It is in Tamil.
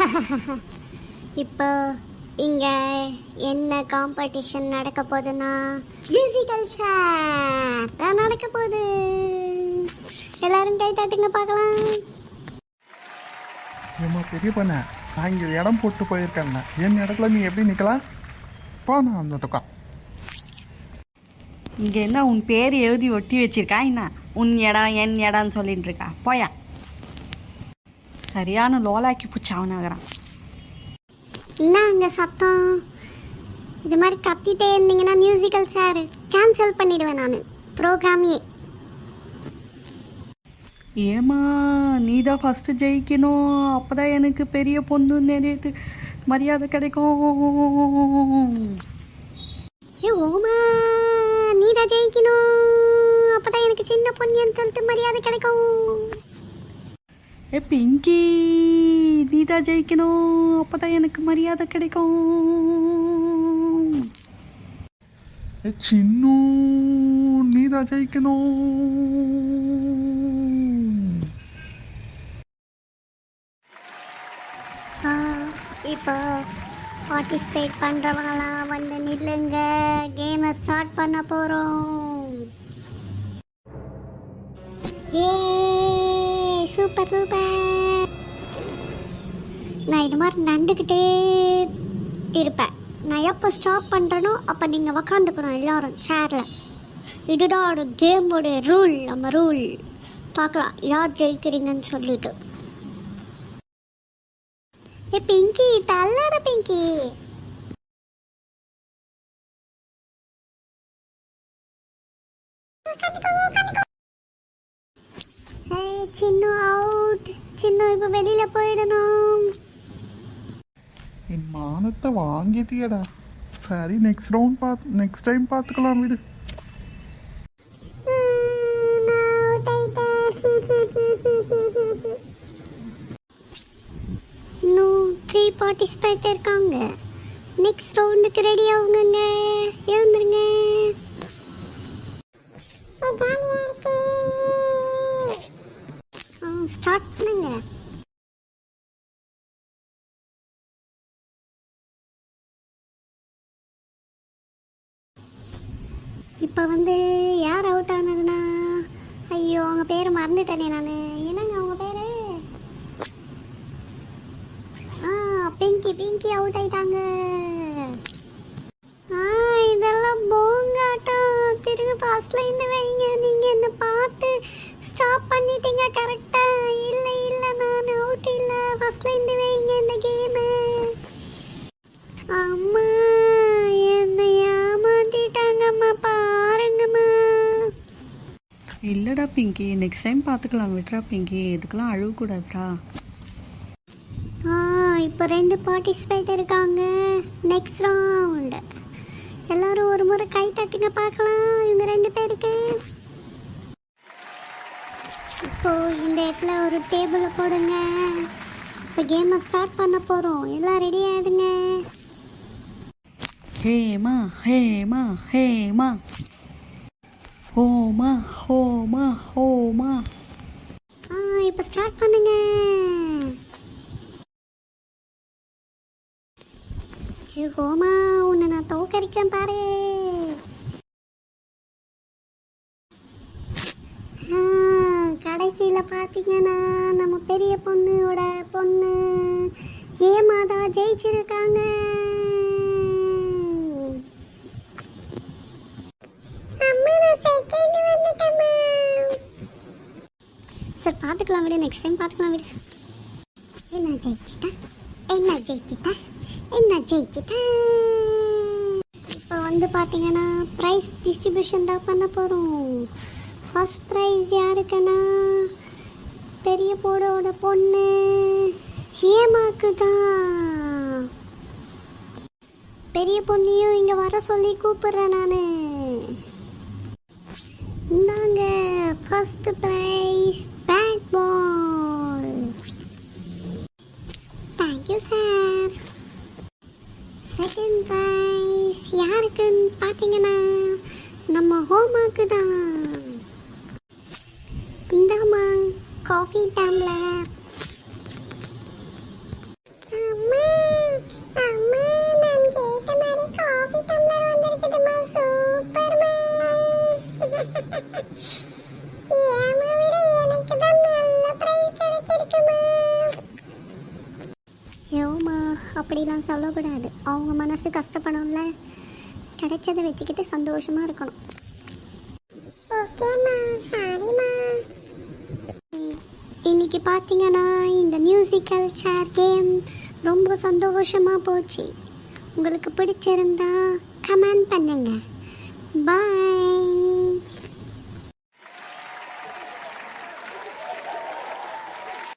இப்போ இங்கே என்ன காம்படிஷன் நடக்க போகுதுன்னா மியூசிக்கல் சேர் தான் நடக்க போகுது. எல்லாரும் கை தட்டுங்க பார்க்கலாம். ஏம்மா பெரிய பண்ண நான் இங்கே இடம் போட்டு போயிருக்கேன். என் இடத்துல நீ எப்படி நிற்கலாம் போ நான் அந்த பக்கம் இங்கே என்ன உன் பேர் எழுதி ஒட்டி வச்சிருக்கா என்ன? உன் இடம் என் இடம்னு சொல்லிட்டு இருக்கா. போயா. சரியான லோலாக்கி பூச்சி அவனாகிறான் என்ன அங்கே சத்தம். இது மாதிரி கத்திட்டே இருந்தீங்கன்னா மியூசிக்கல் சேர் கேன்சல் பண்ணிடுவேன் நான். ப்ரோக்ராமையே ஏமா நீ தான் ஃபஸ்ட்டு ஜெயிக்கணும். அப்போ தான் எனக்கு பெரிய பொண்ணு நிறைய மரியாதை கிடைக்கும். ஏ ஓமா நீ தான் ஜெயிக்கணும். அப்பதான் எனக்கு சின்ன பொன்னியன் சொல்லிட்டு மரியாதை கிடைக்கும். ஏ பிங்கி நீ தான் ஜெயிக்கணும். அப்போ தான் எனக்கு மரியாதை கிடைக்கும். ஏ சின்னு நீ தான் ஜெயிக்கணும். ஆ, இப்போ பார்ட்டிசிபேட் பண்ணுறவங்களாம் வந்து நில்லுங்க. கேமை ஸ்டார்ட் பண்ண போகிறோம் ஏ சூப்பர் சூப்பர் நான் இது மாதிரி நண்டுக்கிட்டே இருப்பேன். நான் எப்போ ஸ்டாப் பண்ணுறனோ அப்போ நீங்கள் உக்காந்துக்கணும் எல்லாரும் சேரில் இதுதான் ஒரு கேமோடைய ரூல் நம்ம ரூல் பார்க்கலாம் யார் ஜெயிக்கிறீங்கன்னு சொல்லிட்டு. ஏ பிங்கி தள்ளாத பிங்கி ஏய், சின்னு அவுட் சின்னு இப்போ வெளியில போயிடணும். என் மானத்தை வாங்கிட்டியடா. சரி நெக்ஸ்ட் ரவுண்ட் பார்த்து நெக்ஸ்ட் டைம் பார்த்துக்கலாம் விடு. த்ரீ பார்ட்டிசிபேட் இருக்காங்க. நெக்ஸ்ட் ரவுண்டுக்கு ரெடி ஆகுங்க எழுந்துருங்க ஸ்டார்ட் பண்ணுங்க இப்போ வந்து யார் அவுட் ஆனதுன்னா? ஐயோ அவங்க பேர் மறந்துட்டேனே நான். என்னங்க அவங்க பேர்? ஆ பிங்கி பிங்கி அவுட் ஆயிட்டாங்க. ஆ இதெல்லாம் போங்காட்டம். திரும்ப ஃபர்ஸ்ட் இருந்து வைங்க. நீங்கள் என்ன பார்த்து ஸ்டாப் பண்ணிட்டீங்க கரெக்டாக இல்லைடா பிங்கி? நெக்ஸ்ட் டைம் பார்த்துக்கலாம் விட்றா பிங்கி. இதுக்கெல்லாம் அழுவக்கூடாதுடா ஆ இப்போ ரெண்டு பார்ட்டிசிபேட் இருக்காங்க. நெக்ஸ்ட் ரவுண்ட் எல்லாரும் ஒரு முறை கை தட்டுங்க பார்க்கலாம். இவங்க ரெண்டு பேருக்கு. இப்போ இந்த இடத்துல ஒரு டேபிளை போடுங்க. இப்போ கேமை ஸ்டார்ட் பண்ண போகிறோம் எல்லாம் ரெடி ஆகிடுங்க ஹேமா ஹேமா ஹேமா. ஹோமா ஹோமா ஹோமா. ஆ இப்போ ஸ்டார்ட் பண்ணுங்க. ஏ உன்னை நான் தோக்கடிக்கிறேன் பாரு. கடைசியில் பார்த்தீங்கன்னா நம்ம பெரிய பொண்ணோட பொண்ணு ஏமாதா ஜெயிச்சிருக்காங்க அம்மா நான் செகண்ட் வந்துட்டேம்மா சரி பார்த்துக்கலாம் விடு நெக்ஸ்ட் டைம் பார்த்துக்கலாம் விடு. என்ன ஜெயிச்சுட்டா? என்ன ஜெயிச்சுட்டா? என்ன ஜெயிச்சுட்டா? இப்போ வந்து பார்த்தீங்கன்னா ப்ரைஸ் டிஸ்ட்ரிபியூஷன் தான் பண்ண போகிறோம் ஃபஸ்ட் ப்ரைஸ் யாருக்குன்னா? பெரிய போடோட பொண்ணு ஹேமாக்கு தான் பெரிய பொண்ணையும் இங்கே வர சொல்லி கூப்பிடுறேன் நான். இந்தாங்க ஃபர்ஸ்ட் ப்ரைஸ் பார்த்தீங்கன்னா நம்ம ஹோமாக்கு தான். இந்தாமா காஃபி டம்ளர் அப்படிலாம் சொல்லக்கூடாது. அவங்க மனசு கஷ்டப்படும்ல. கிடைச்சதை வச்சுக்கிட்டு சந்தோஷமாக இருக்கணும். இன்னைக்கு பார்த்தீங்கன்னா இந்த மியூசிக்கல் சேர் கேம் ரொம்ப சந்தோஷமாக போச்சு. உங்களுக்கு பிடிச்சிருந்தா கமெண்ட் பண்ணுங்க. பாய்